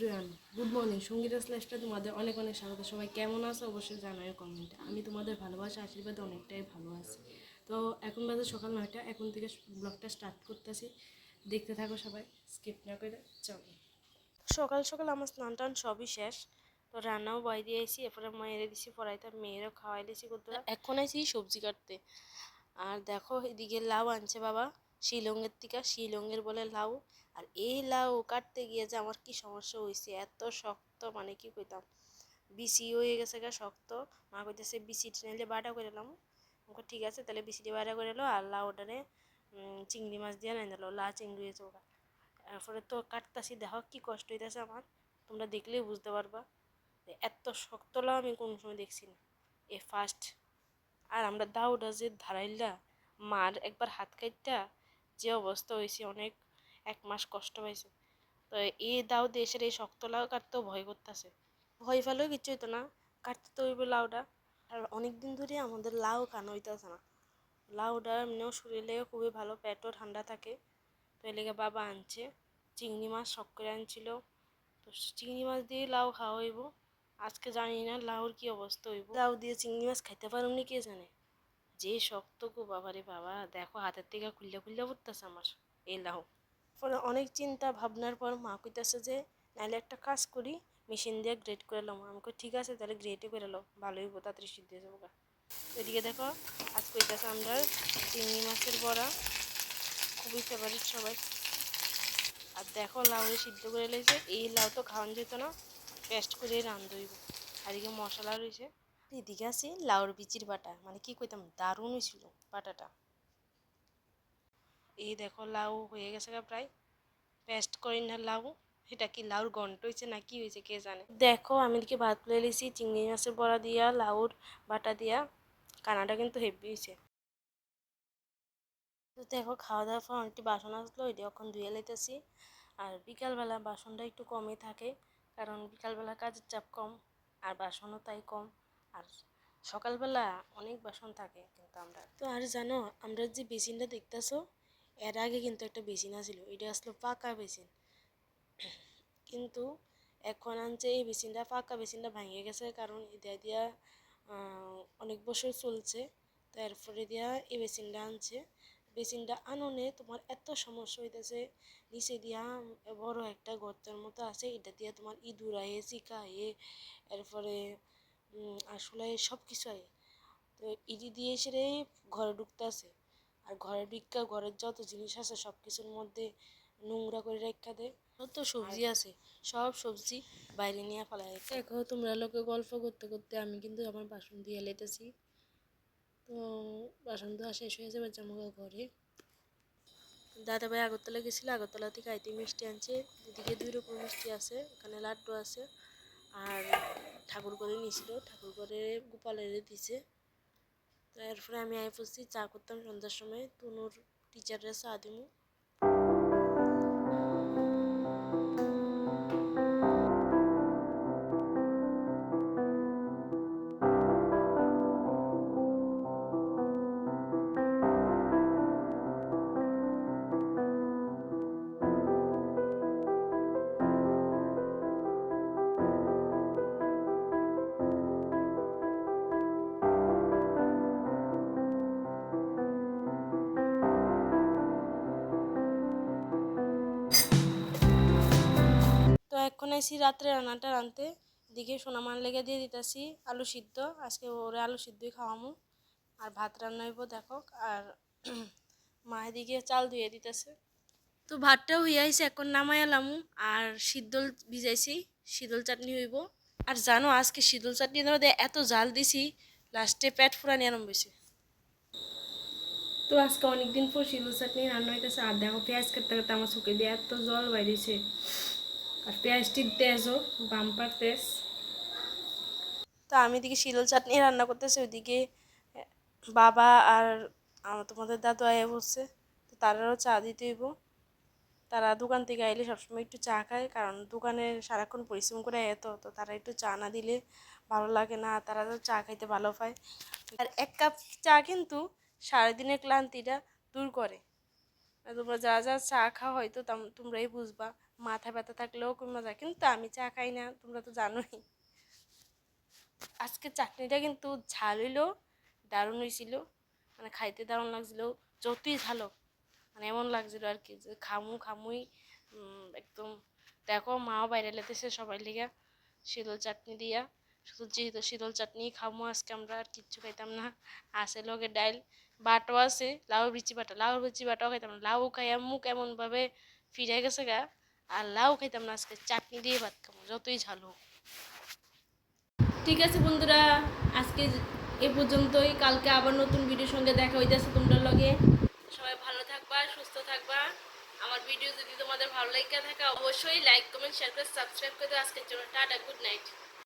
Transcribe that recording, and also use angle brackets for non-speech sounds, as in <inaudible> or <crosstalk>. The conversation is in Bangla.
এভরিওয়ান গুড মর্নিং সঙ্গীতা স্ল্যাশটা তোমাদের অনেক অনেক স্বাগত। সবাই কেমন আছো? অবশ্যই জানাই কমেন্টে আমি তোমাদের ভালোবাসা আশীর্বাদ অনেকটাই ভালো আছি। তো এখন বাজে সকাল নয়টা। এখন থেকে ব্লগটা স্টার্ট করতেছি। দেখতে থাকো সবাই। স্কিপ না করে চলো। সকাল সকাল আমার স্নান টান সবই শেষ। তো রান্নাও বয় দিয়ে এসি এরপরে মায়ের দিছি পড়াইতে মেয়েরও খাওয়াই দিয়েছি করতে এখন আছি সবজি কাটতে। আর দেখো এদিকে লাউ আনছে বাবা। শিলংয়ের থেকে শিলংয়ের বলে লাউ। আর এই লাউ কাটতে গিয়ে যে আমার কি সমস্যা হয়েছে এত শক্ত মানে কি কইতাম বিসি হয়ে গেছে গা শক্ত। মা কইতেছে বিসি টেনে বাটা করে নিলাম আমাকে ঠিক আছে, তাহলে বিসিটি বাটা করে এলো আর লাউটারে চিংড়ি মাছ দিয়ে নাই দিলো লা চিংড়ি হয়েছে ওরা তারপরে তো কাটতাছি, দেখো কি কষ্ট হইতেছে আমার। তোমরা দেখলেই বুঝতে পারবা এত শক্ত লাউ আমি কোনো সময় দেখছি না। এ ফার্স্ট আর আমরা দাউটা যে ধারাইলা মার একবার হাত কাটটা যে অবস্থা হয়েছে, অনেক এক মাস কষ্ট পাইছে। তো এই দাও দেশের এই শক্ত লাউ কাটতেও ভয় করতেছে। ভয় ফেলেও কিচ্ছু হইতো না, কাটতে তো হইবে লাউটা আর অনেক দিন ধরে আমাদের লাউ খানো হইতেছে না। লাউটা এমনিও শরীরেও খুবই ভালো, পেটও ঠান্ডা থাকে। তো এলাকা বাবা আনছে, চিংড়ি মাছ শখ করে আনছিল। তো চিংড়ি মাছ দিয়ে লাউ খাওয়া হইব। আজকে জানি না লাউর কি অবস্থা হইব। লাউ দিয়ে চিংড়ি মাছ খাইতে পারুমনি কে জানে? যে শক্ত গো বাবারে বাবা দেখো হাতের থেকে খুললে খুললে পড়তেছে আমার। এই লাউ পরে অনেক চিন্তা ভাবনার পর মা কইতাছে যে নাহলে একটা কাজ করি মেশিন দিয়ে গ্রেড করে লম। আমি কই, ঠিক আছে তাহলে গ্রেডই করে এলো ভালোই হইব তাড়াতাড়ি সিদ্ধ হয়ে যাব। এদিকে দেখো আজ কইতাছে আমরা চিংড়ি মাছের বড়া খুবই ফেভারিট সবাই। আর দেখো লাউ সিদ্ধ করে লেগেছে এই লাউ তো খাওয়ান যেত না পেস্ট করে রান্ধ হইব। আর এদিকে মশলা রয়েছে এদিকে আছে লাউর বিচির বাটা। মানে কি কইতাম, দারুণ হয়েছিল বাটাটা। এই দেখো লাউ হয়ে গেছে গা প্রায়। পেস্ট করি না লাউ, এটা কি লাউর গন্ট হয়েছে না কি হয়েছে কে জানে। দেখো, আমি এদিকে ভাত তুলে লিছি চিংড়ি মাছের বড়া দিয়া, লাউর বাটা দিয়া। কানাটা কিন্তু হেভি হয়েছে তো দেখো খাওয়া দাওয়ার পর অনেকটি বাসন আসলো ওইটা এখন ধুয়ে লাইতেছি। আর বিকালবেলা বাসনটা একটু কমই থাকে, কারণ বিকালবেলা কাজের চাপ কম, আর বাসনও তাই কম। আর সকালবেলা অনেক বাসন থাকে কিন্তু আমরা তো আর জানো, আমরা যে বেসিনটা দেখতেছো, এর আগে কিন্তু একটা বেসিন আছিল, এটা আসলো পাকা বেসিন। কিন্তু এখন আনছে এই বেসিনটা, পাকা বেসিনটা ভেঙে গেছে, কারণ এটা দিয়া অনেক বছর চলছে, তারপরে দিয়া এই বেসিনটা আনছে। বেসিনটা আননে তোমার এত সমস্যা হইতেছে, নিচে দিয়া বড় একটা গর্তের মতো আছে, এটা দিয়া তোমার ইঁদুর আয়ে, চিকা আয়ে, এরপরে আসলে সব কিছু আয়ে তো ইডি দিয়ে সেরে ঘরে ঢুকতে আছে। আর ঘরে ঢুকা ঘরের যত জিনিস আছে সব কিছুর মধ্যে নোংরা করে রেখা দেয় যত সবজি আছে সব সবজি বাইরে নিয়ে ফেলা ফেলায় দেখো তোমরা লোকে গল্প করতে করতে আমি কিন্তু আমার বাসন দিয়ে লেতেছি তো বাসন ধোয়া শেষ হয়ে যাবে জামা ঘরে। দাদা ভাই আগরতলা গেছিল আগরতলা থেকে আইতে মিষ্টি আনছে। এদিকে দুই রকম মিষ্টি আছে এখানে লাড্ডু আছে। আর ঠাকুর করে নিয়েছিল। ঠাকুর করে গোপালের দিছে তো এরপরে আমি আই পড়ছি চা করতাম সন্ধ্যার সময়। তনুর টিচাররা চা দিমু। এখন আইসি রাত্রে রান্নাটা রানতে এদিকে সোনামার লেগে দিয়ে দিতেছি আলু সিদ্ধ। আজকে ওরে আলু সিদ্ধই খাওয়ামু। আর ভাত রান্না হইব দেখো। আর <clears throat> মা এদিকে চাল ধুয়ে দিতেছে। তো ভাতটাও হয়ে আইছে, এখন নামাই আলামু। আর শীতল ভিজাইছি শীতল চাটনি হইব। আর জানো, আজকে শীতল চাটনি মধ্যে এত জাল দিছি, লাস্টে পেট ফুরানি আরম্ভ হয়েছে তো আজকে অনেকদিন পর শীতল চাটনি রান্না হইতেছে। আর দেখো পেঁয়াজ কাটতে কাটতে আমার চোখে দিয়ে এত জল বাইরেছে। আর পেঁয়াজটির তেজও, বাম্পার তেজ। তো আমি এদিকে শিলল চাটনি রান্না করতেছি, ওইদিকে বাবা আর আমার তোমাদের দাদু আয়া বসছে, তো তারাও চা দিতে হইব। তারা দোকান থেকে আইলে সবসময় একটু চা খায়, কারণ দোকানে সারাক্ষণ পরিশ্রম করে এত তো তারা একটু চা না দিলে ভালো লাগে না তারা তো চা খাইতে ভালো পায়। আর এক কাপ চা কিন্তু সারাদিনের ক্লান্তিটা দূর করে। তোমরা যা যা চা খাও হয়তো তোমরাই বুঝবা। মাথা ব্যথা থাকলেও কমে যায় কিন্তু আমি চা খাই না, তোমরা তো জানোই। আজকে চাটনিটা কিন্তু ঝাল হইল, দারুণ হয়েছিল মানে খাইতে দারুণ লাগছিল, যতই ঝাল মানে এমন লাগছিল আর কি, যে খামু খামুই একদম, দেখো মাও বাইরে লেতেছে সবাই লিগা শীতল চাটনি দিয়া। শুধু যেহেতু শীতল চাটনি খামু, আজকে আমরা আর কিচ্ছু খাইতাম না। আছে লগে ডাইল বাটো আছে, লাউ বিচি বাটা। লাউ বিচি বাটাও খাইতাম না। লাউ খাইয়া মুখ এমন এমনভাবে ফিরে গেছে গা, আর লাউ খাইতাম না। আজকে চাটনি দিয়ে ভাত খাব যতই ঝাল হোক। ঠিক আছে বন্ধুরা, আজকে এ পর্যন্তই। কালকে আবার নতুন ভিডিওর সঙ্গে দেখা হইতেছে তোমরা লগে। সবাই ভালো থাকবা, সুস্থ থাকবা। আমার ভিডিও যদি তোমাদের ভালো লাগে থাকে, অবশ্যই লাইক কমেন্ট শেয়ার করে সাবস্ক্রাইব করে। আজকের জন্য টাটা গুড নাইট